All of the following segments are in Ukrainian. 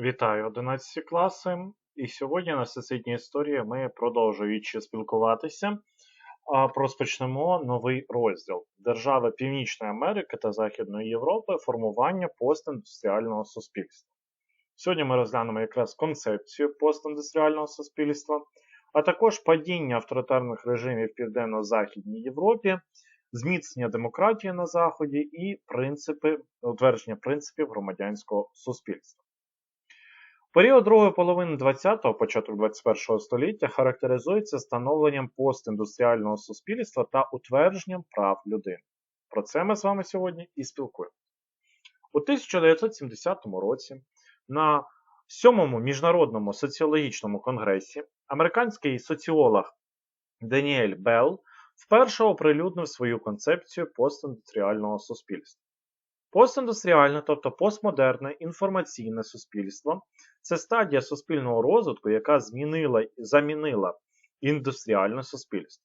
Вітаю 11 класи. І сьогодні на Всесвітній історії ми продовжуючи спілкуватися, розпочнемо новий розділ Держави Північної Америки та Західної Європи формування постіндустріального суспільства. Сьогодні ми розглянемо якраз концепцію постіндустріального суспільства, а також падіння авторитарних режимів в Південно-Західній Європі, зміцнення демократії на Заході і принципи, утвердження принципів громадянського суспільства. Період другої половини ХХ, початок ХХІ століття характеризується становленням постіндустріального суспільства та утвердженням прав людини. Про це ми з вами сьогодні і спілкуємося. У 1970 році на сьомому міжнародному соціологічному конгресі американський соціолог Даніель Белл вперше оприлюднив свою концепцію постіндустріального суспільства. Постіндустріальне, тобто постмодерне інформаційне суспільство це стадія суспільного розвитку, яка змінила, замінила індустріальне суспільство.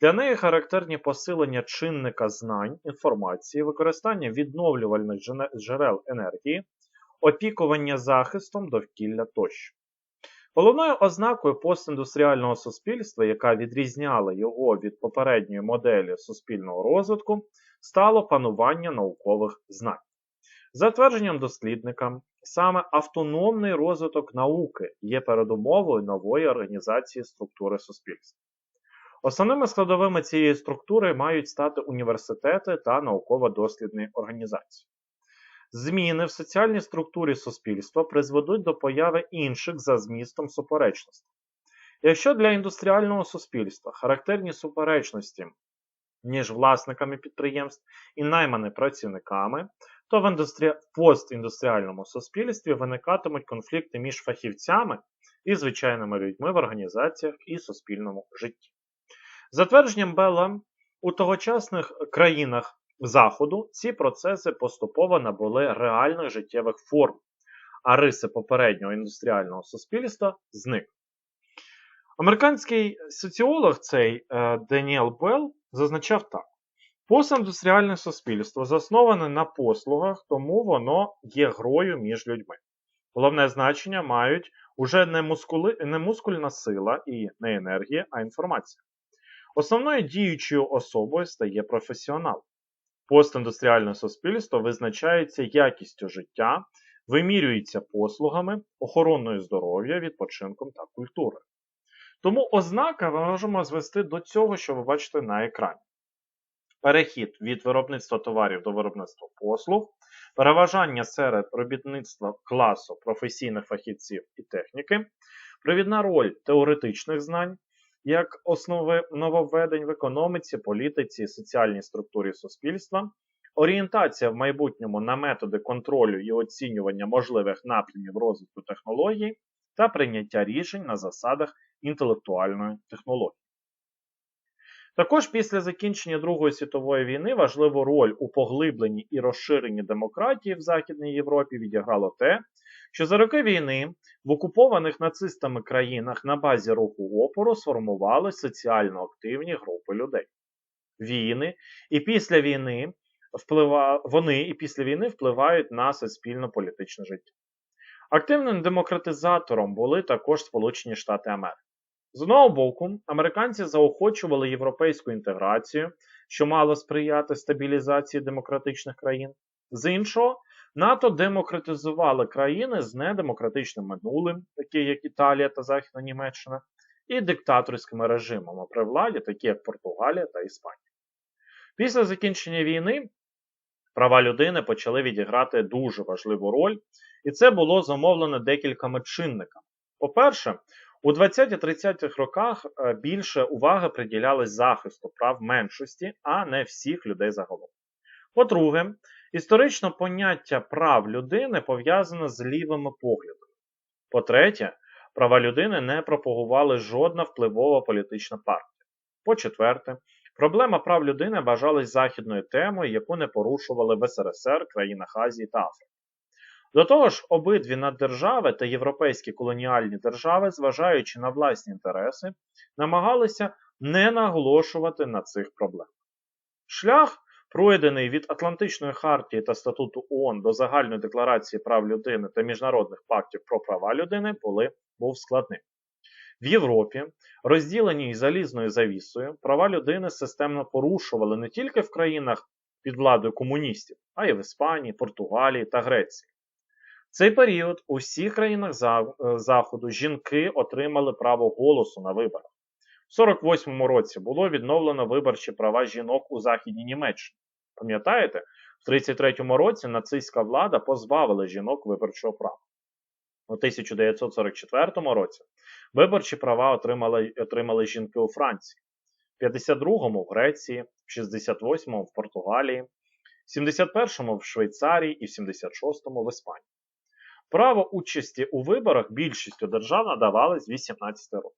Для неї характерні посилення чинника знань, інформації, використання відновлювальних джерел енергії, опікування захистом довкілля тощо. Головною ознакою постіндустріального суспільства, яка відрізняла його від попередньої моделі суспільного розвитку, стало панування наукових знань. За твердженням дослідника, саме автономний розвиток науки є передумовою нової організації структури суспільства. Основними складовими цієї структури мають стати університети та науково-дослідні організації. Зміни в соціальній структурі суспільства призведуть до появи інших за змістом суперечностей. Якщо для індустріального суспільства характерні суперечності між власниками підприємств і найманими працівниками, то в, індустрі... постіндустріальному суспільстві виникатимуть конфлікти між фахівцями і звичайними людьми в організаціях і суспільному житті. За твердженням Белла, у тогочасних країнах Заходу ці процеси поступово набули реальних життєвих форм, а риси попереднього індустріального суспільства зникли. Американський соціолог цей е, Деніел Белл зазначав так: постіндустріальне суспільство засноване на послугах, тому воно є грою між людьми. Головне значення мають уже не, мускули, не мускульна сила і не енергія, а інформація. Основною діючою особою стає професіонал. Постіндустріальне суспільство визначається якістю життя, вимірюється послугами, охороною здоров'я, відпочинком та культурою. Тому ознака ми можемо звести до цього, що ви бачите на екрані. Перехід від виробництва товарів до виробництва послуг, переважання серед робітництва класу професійних фахівців і техніки, провідна роль теоретичних знань, як основи нововведень в економіці, політиці соціальній структурі суспільства, орієнтація в майбутньому на методи контролю і оцінювання можливих напрямів розвитку технологій та прийняття рішень на засадах інтелектуальної технології. Також після закінчення Другої світової війни важливу роль у поглибленні і розширенні демократії в Західній Європі відіграло те, що за роки війни в окупованих нацистами країнах на базі руху опору сформували соціально активні групи людей. Війни і після війни вплива... вони і після війни впливають на суспільно-політичне життя. Активним демократизатором були також Сполучені Штати Америки. З одного боку, американці заохочували європейську інтеграцію, що мало сприяти стабілізації демократичних країн. З іншого, НАТО демократизували країни з недемократичним минулим, такі як Італія та Західна Німеччина, і диктаторськими режимами при владі, такі як Португалія та Іспанія. Після закінчення війни права людини почали відіграти дуже важливу роль, і це було замовлено декількома чинниками. По-перше, у 20-30-х роках е, більше уваги приділялось захисту прав меншості, а не всіх людей загалом. По-друге, історично поняття прав людини пов'язане з лівими поглядами. По-третє, права людини не пропагували жодна впливова політична партія. По-четверте, проблема прав людини вважалась західною темою, яку не порушували в СРСР, країнах Азії та Африки. До того ж, обидві наддержави та європейські колоніальні держави, зважаючи на власні інтереси, намагалися не наголошувати на цих проблемах. Шлях пройдений від Атлантичної хартії та статуту ООН до загальної декларації прав людини та міжнародних пактів про права людини, були, був складним. В Європі, розділеній залізною завісою, права людини системно порушували не тільки в країнах під владою комуністів, а й в Іспанії, Португалії та Греції. Цей період у всіх країнах Заходу жінки отримали право голосу на виборах. У 48-му році було відновлено виборчі права жінок у Західній Німеччині. Пам'ятаєте, в 33-му році нацистська влада позбавила жінок виборчого права. У 1944 році виборчі права отримали, отримали жінки у Франції, в 52-му в Греції, в 68-му в Португалії, в 71-му в Швейцарії і в 76-му в Іспанії. Право участі у виборах більшістю держав надавали з 18 років.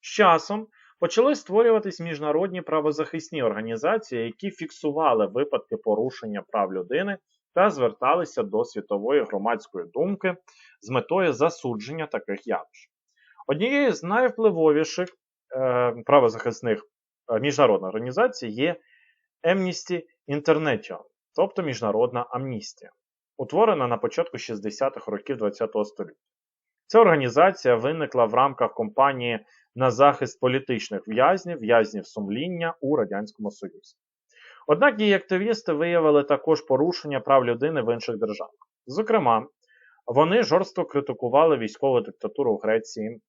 З часом почали створюватись міжнародні правозахисні організації, які фіксували випадки порушення прав людини та зверталися до світової громадської думки з метою засудження таких явищ. Однією з найвпливовіших е, правозахисних е, міжнародних організацій є Amnesty International, тобто Міжнародна амністія, утворена на початку 60-х років ХХ століття. Ця організація виникла в рамках кампанії на захист політичних в'язнів, в'язнів сумління у Радянському Союзі. Однак її активісти виявили також порушення прав людини в інших державах. Зокрема, вони жорстко критикували військову диктатуру в Греції.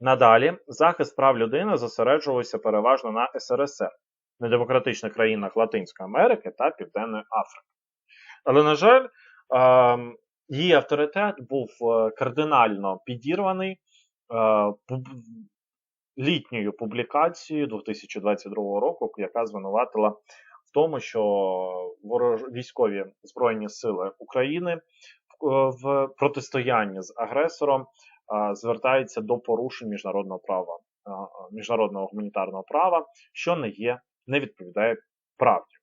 Надалі захист прав людини зосереджувався переважно на СРСР, недемократичних країнах Латинської Америки та Південної Африки. Але, на жаль, її авторитет був е, кардинально підірваний е, літньою публікацією 2022 року, яка звинуватила в тому, що ворож... військові збройні сили України в протистоянні з агресором звертаються до порушень міжнародного права, міжнародного гуманітарного права, що не є, не відповідає правді.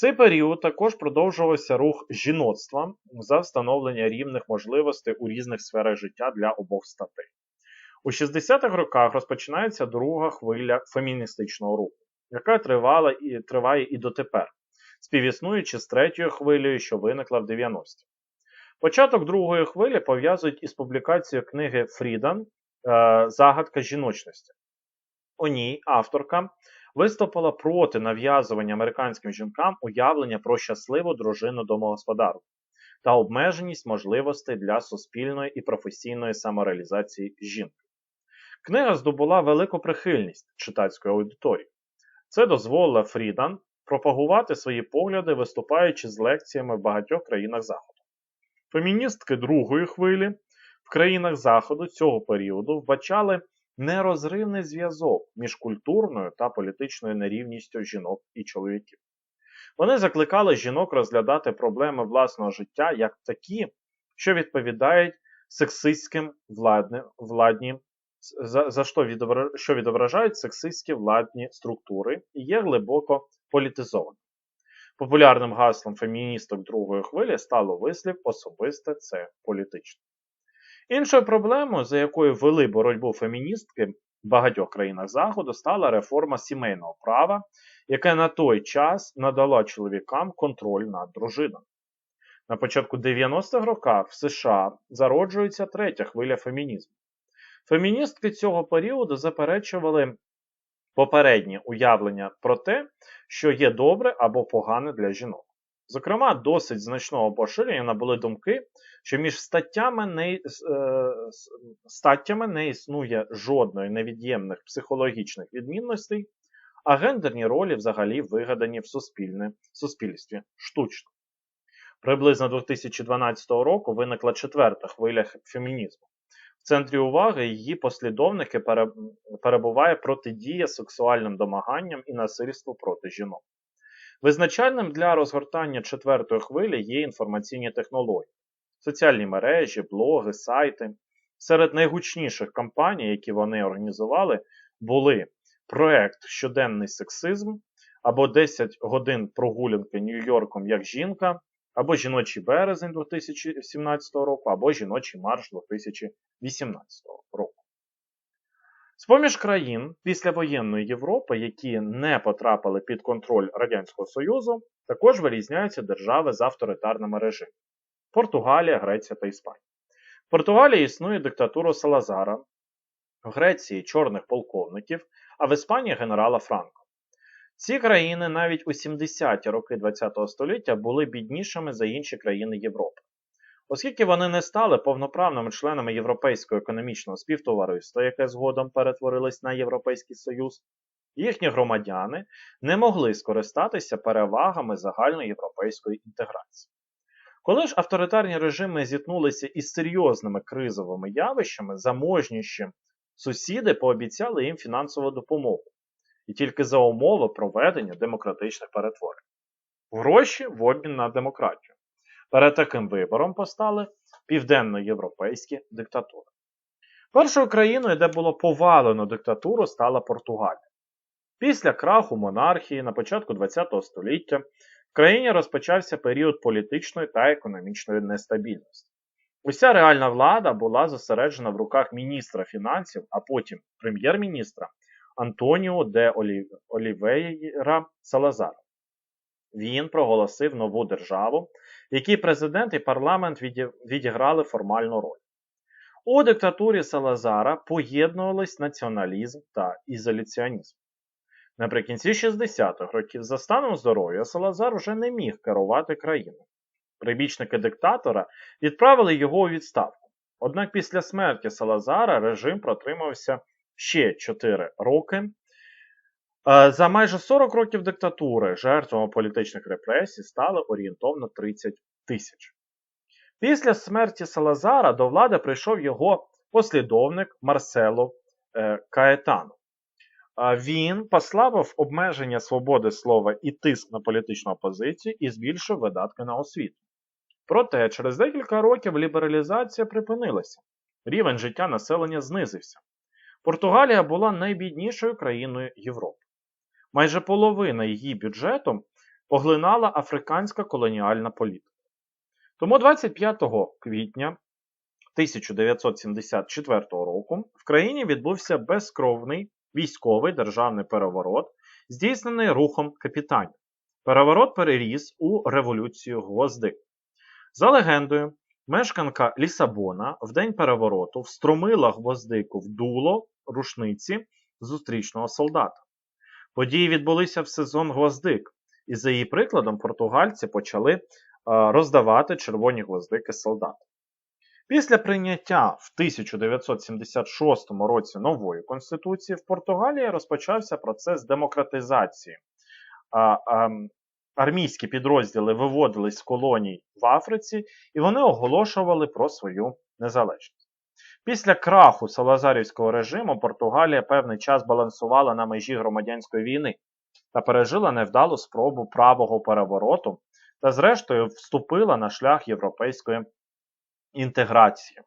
Цей період також продовжувався рух жіноцтва за встановлення рівних можливостей у різних сферах життя для обох статей. У 60-х роках розпочинається друга хвиля феміністичного руху, яка тривала і триває і дотепер, співіснуючи з третьою хвилею, що виникла в 90-ті. Початок другої хвилі пов'язують із публікацією книги Фрідан е, Загадка жіночності. У ній авторка виступила проти нав'язування американським жінкам уявлення про щасливу дружину домогосподарку та обмеженість можливостей для суспільної і професійної самореалізації жінки. Книга здобула велику прихильність читацької аудиторії. Це дозволило Фрідан пропагувати свої погляди, виступаючи з лекціями в багатьох країнах Заходу. Феміністки другої хвилі в країнах Заходу цього періоду вбачали нерозривний зв'язок між культурною та політичною нерівністю жінок і чоловіків. Вони закликали жінок розглядати проблеми власного життя як такі, що відповідають сексистським владним, владнім за, за що, відобра... що відображають сексистські владні структури і є глибоко політизовані. Популярним гаслом феміністок другої хвилі стало вислів особисте це політичне. Іншою проблемою, за якою вели боротьбу феміністки в багатьох країнах Заходу, стала реформа сімейного права, яке на той час надала чоловікам контроль над дружинами. На початку 90-х років в США зароджується третя хвиля фемінізму. Феміністки цього періоду заперечували попереднє уявлення про те, що є добре або погане для жінок. Зокрема, досить значного поширення набули думки, що між статтями не, е, статтями не існує жодної невід'ємних психологічних відмінностей, а гендерні ролі взагалі вигадані в суспільстві штучно. Приблизно 2012 року виникла четверта хвиля фемінізму В центрі уваги її послідовники перебуває протидія сексуальним домаганням і насильству проти жінок. Визначальним для розгортання четвертої хвилі є інформаційні технології, соціальні мережі, блоги, сайти. Серед найгучніших кампаній, які вони організували, були проект Щоденний сексизм або 10 годин прогулянки Нью-Йорком як жінка, або жіночий березень 2017 року, або жіночий марш 2018 року. З-поміж країн післявоєнної Європи, які не потрапили під контроль Радянського Союзу, також вирізняються держави з авторитарними режимами Португалія, Греція та Іспанія. В Португалії існує диктатура Салазара, в Греції чорних полковників, а в Іспанії генерала Франко. Ці країни навіть у 70-ті роки ХХ століття були біднішими за інші країни Європи. Оскільки вони не стали повноправними членами Європейського економічного співтовариства, яке згодом перетворилось на Європейський Союз, їхні громадяни не могли скористатися перевагами загальноєвропейської інтеграції. Коли ж авторитарні режими зіткнулися із серйозними кризовими явищами, заможніші сусіди пообіцяли їм фінансову допомогу і тільки за умови проведення демократичних перетворень. Гроші в обмін на демократію. Перед таким вибором постали південноєвропейські диктатури. Першою країною, де було повалено диктатуру, стала Португалія. Після краху монархії на початку ХХ століття в країні розпочався період політичної та економічної нестабільності. Уся реальна влада була зосереджена в руках міністра фінансів, а потім прем'єр-міністра Антоніо де Олівейра Салазара. Він проголосив нову державу, в якій президент і парламент відіграли формальну роль. У диктатурі Салазара поєднувались націоналізм та ізоляціонізм. Наприкінці 60-х років за станом здоров'я Салазар вже не міг керувати країною. Прибічники диктатора відправили його у відставку. Однак після смерті Салазара режим протримався ще 4 роки. За майже 40 років диктатури жертвами політичних репресій стали орієнтовно 30 тисяч. Після смерті Салазара до влади прийшов його послідовник Марсело е, Каетано. Він послабив обмеження свободи слова і тиск на політичну опозицію і збільшив видатки на освіту. Проте через декілька років лібералізація припинилася, рівень життя населення знизився. Португалія була найбіднішою країною Європи. Майже половина її бюджету поглинала африканська колоніальна політика. Тому 25 квітня 1974 року в країні відбувся безкровний військовий державний переворот, здійснений рухом капітанів. Переворот переріс у революцію гвозди. За легендою, мешканка Лісабона в день перевороту встромила гвоздику в дуло рушниці зустрічного солдата. Події відбулися в сезон гвоздик, і за її прикладом португальці почали роздавати червоні гвоздики солдатам. Після прийняття в 1976 році нової конституції в Португалії розпочався процес демократизації. Армійські підрозділи виводились з колоній в Африці, і вони оголошували про свою незалежність. Після краху Салазарівського режиму Португалія певний час балансувала на межі громадянської війни та пережила невдалу спробу правого перевороту та, зрештою, вступила на шлях європейської інтеграції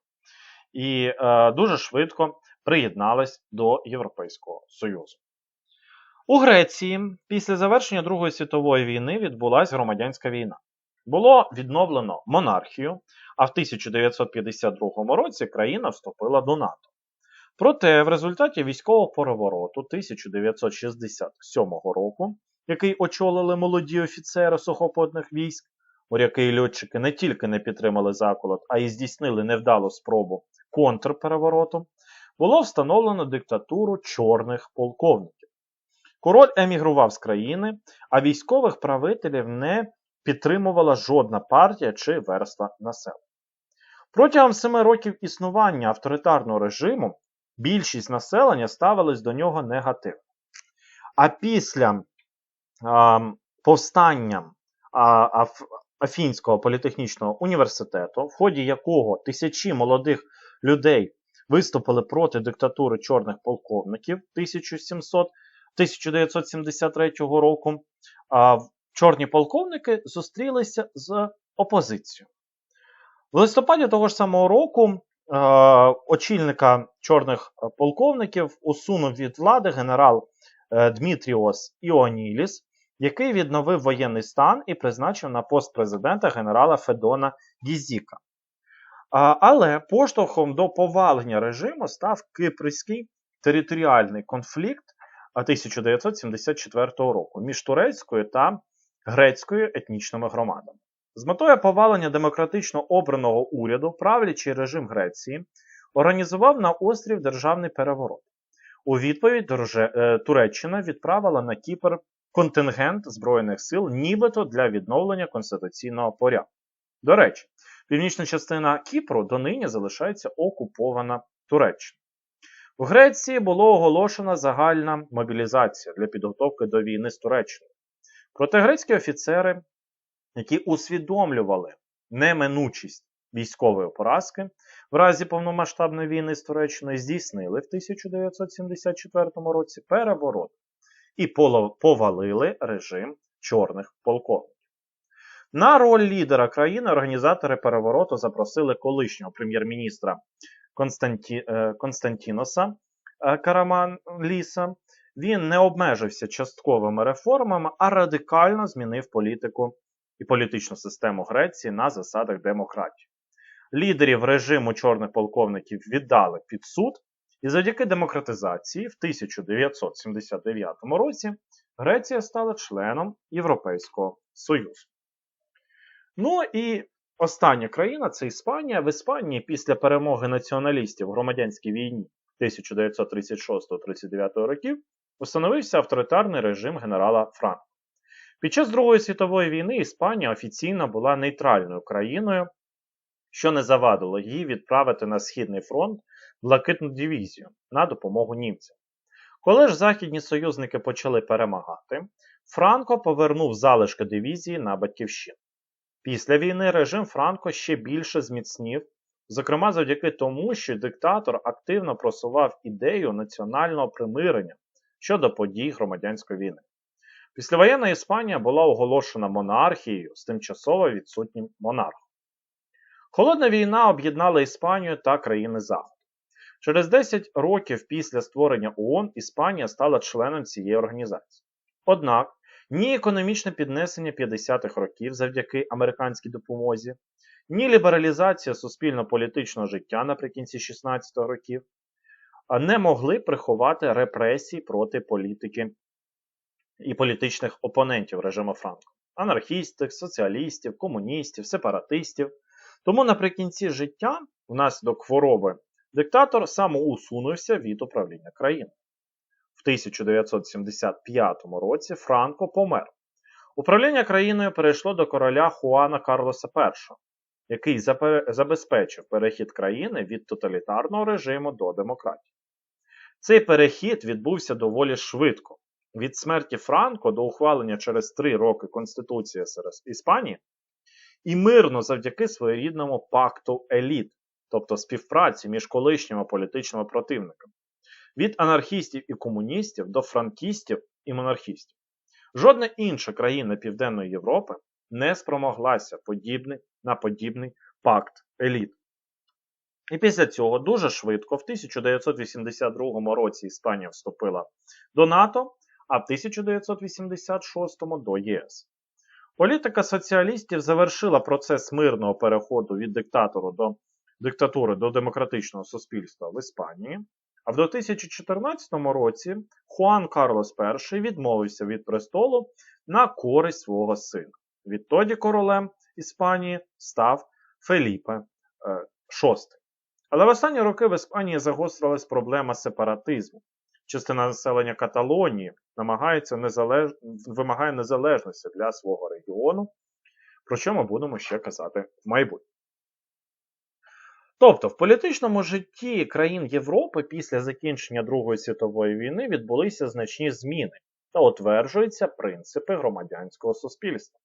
і е, дуже швидко приєдналась до Європейського Союзу. У Греції після завершення Другої світової війни відбулася громадянська війна. Було відновлено монархію, а в 1952 році країна вступила до НАТО. Проте в результаті військового перевороту 1967 року, який очолили молоді офіцери сухопутних військ, моряки і льотчики не тільки не підтримали заколот, а й здійснили невдалу спробу контрперевороту, було встановлено диктатуру чорних полковників. Король емігрував з країни, а військових правителів не підтримувала жодна партія чи верства населення. Протягом семи років існування авторитарного режиму більшість населення ставились до нього негативно. А після а, повстання а, Афінського політехнічного університету, в ході якого тисячі молодих людей виступили проти диктатури чорних полковників 1700, 1973 року, а чорні полковники зустрілися з опозицією. В листопаді того ж самого року е, очільника чорних полковників усунув від влади генерал е, Дмитріос Іоніліс, який відновив воєнний стан і призначив на пост президента генерала Федона Гізіка. Але поштовхом до повалення режиму став кипрський територіальний конфлікт 1974 року між турецькою та грецькою етнічними громадами. З метою повалення демократично обраного уряду правлячий режим Греції організував на острів державний переворот. У відповідь е, Туреччина відправила на Кіпр контингент Збройних сил, нібито для відновлення конституційного порядку. До речі, північна частина Кіпру донині залишається окупована Туреччиною. В Греції було оголошена загальна мобілізація для підготовки до війни з Туреччиною. Проте грецькі офіцери, які усвідомлювали неминучість військової поразки в разі повномасштабної війни з Туреччиною, здійснили в 1974 році переворот і повалили режим чорних полковників. На роль лідера країни організатори перевороту запросили колишнього прем'єр-міністра Константі... е, Константіноса е, Караманліса. Він не обмежився частковими реформами, а радикально змінив політику і політичну систему Греції на засадах демократії. Лідерів режиму чорних полковників віддали під суд, і завдяки демократизації в 1979 році Греція стала членом Європейського Союзу. Ну і остання країна це Іспанія. В Іспанії після перемоги націоналістів в громадянській війні 1936-39 років установився авторитарний режим генерала Франко. Під час Другої світової війни Іспанія офіційно була нейтральною країною, що не завадило їй відправити на Східний фронт блакитну дивізію на допомогу німцям. Коли ж західні союзники почали перемагати, Франко повернув залишки дивізії на батьківщину. Після війни режим Франко ще більше зміцнів, зокрема завдяки тому, що диктатор активно просував ідею національного примирення щодо подій громадянської війни. Післявоєнна Іспанія була оголошена монархією з тимчасово відсутнім монархом. Холодна війна об'єднала Іспанію та країни Заходу. Через 10 років після створення ООН Іспанія стала членом цієї організації. Однак ні економічне піднесення 50-х років завдяки американській допомозі, ні лібералізація суспільно-політичного життя наприкінці 16-х років не могли приховати репресії проти політики і політичних опонентів режиму Франко анархістів, соціалістів, комуністів, сепаратистів. Тому наприкінці життя, внаслідок хвороби, диктатор самоусунувся від управління країною. В 1975 році Франко помер. Управління країною перейшло до короля Хуана Карлоса І, який забезпечив перехід країни від тоталітарного режиму до демократії. Цей перехід відбувся доволі швидко. Від смерті Франко до ухвалення через три роки Конституції СРС Іспанії і мирно завдяки своєрідному пакту еліт, тобто співпраці між колишніми політичними противниками, від анархістів і комуністів до франкістів і монархістів. Жодна інша країна Південної Європи не спромоглася подібний, на подібний пакт еліт. І після цього дуже швидко, в 1982 році Іспанія вступила до НАТО, а в 1986 до ЄС. Політика соціалістів завершила процес мирного переходу від диктатору до диктатури до демократичного суспільства в Іспанії. А в 2014 році Хуан Карлос І відмовився від престолу на користь свого сина. Відтоді королем Іспанії став Феліпе VI. Але в останні роки в Іспанії загострилась проблема сепаратизму. Частина населення Каталонії намагається незалеж... вимагає незалежності для свого регіону, про що ми будемо ще казати в майбутньому. Тобто, в політичному житті країн Європи після закінчення Другої світової війни відбулися значні зміни та утверджуються принципи громадянського суспільства.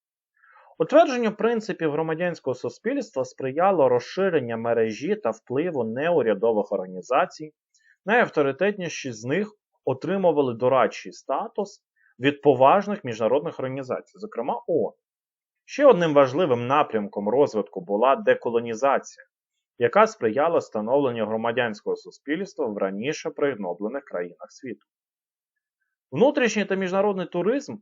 Утвердженню принципів громадянського суспільства сприяло розширення мережі та впливу неурядових організацій, найавторитетніші з них отримували дорадчий статус від поважних міжнародних організацій, зокрема ООН. Ще одним важливим напрямком розвитку була деколонізація, яка сприяла становленню громадянського суспільства в раніше пригноблених країнах світу. Внутрішній та міжнародний туризм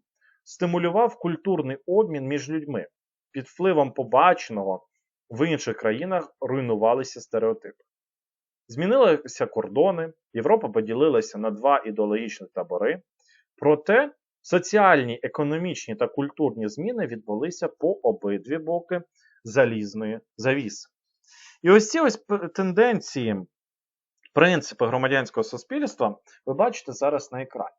стимулював культурний обмін між людьми. Під впливом побаченого в інших країнах руйнувалися стереотипи. Змінилися кордони, Європа поділилася на два ідеологічні табори. Проте соціальні, економічні та культурні зміни відбулися по обидві боки залізної завіси. І ось ці ось тенденції, принципи громадянського суспільства ви бачите зараз на екрані.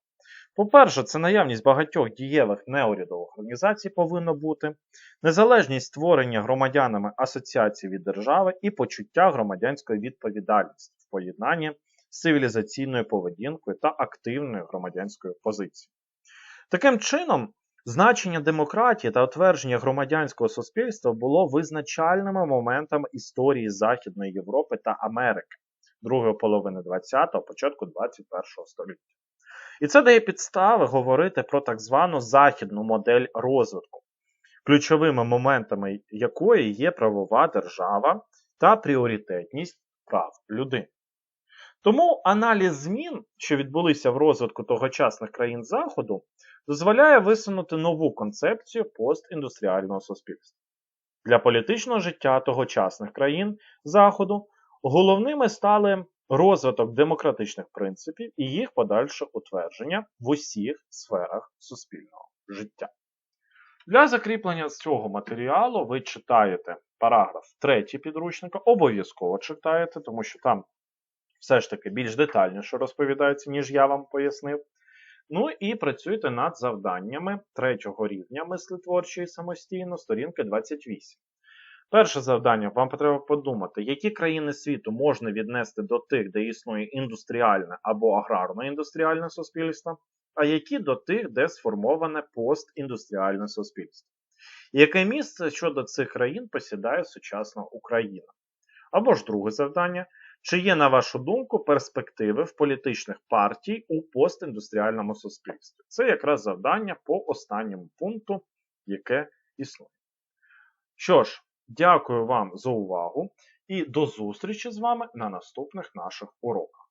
По-перше, це наявність багатьох дієвих неурядових організацій повинно бути, незалежність створення громадянами асоціацій від держави і почуття громадянської відповідальності в поєднанні з цивілізаційною поведінкою та активною громадянською позицією. Таким чином, значення демократії та утвердження громадянського суспільства було визначальними моментами історії Західної Європи та Америки другої половини 20-го, початку 21-го століття. І це дає підстави говорити про так звану західну модель розвитку, ключовими моментами якої є правова держава та пріоритетність прав людини. Тому аналіз змін, що відбулися в розвитку тогочасних країн Заходу, дозволяє висунути нову концепцію постіндустріального суспільства. Для політичного життя тогочасних країн Заходу головними стали розвиток демократичних принципів і їх подальше утвердження в усіх сферах суспільного життя. Для закріплення цього матеріалу ви читаєте параграф 3 підручника, обов'язково читаєте, тому що там все ж таки більш детальніше розповідається, ніж я вам пояснив. Ну і працюйте над завданнями третього рівня мислитворчої самостійно, сторінки 28. Перше завдання, вам треба подумати, які країни світу можна віднести до тих, де існує індустріальне або аграрно-індустріальне суспільство, а які до тих, де сформоване постіндустріальне суспільство. Яке місце щодо цих країн посідає сучасна Україна? Або ж друге завдання, чи є, на вашу думку, перспективи в політичних партій у постіндустріальному суспільстві? Це якраз завдання по останньому пункту, яке існує. Що ж, дякую вам за увагу і до зустрічі з вами на наступних наших уроках.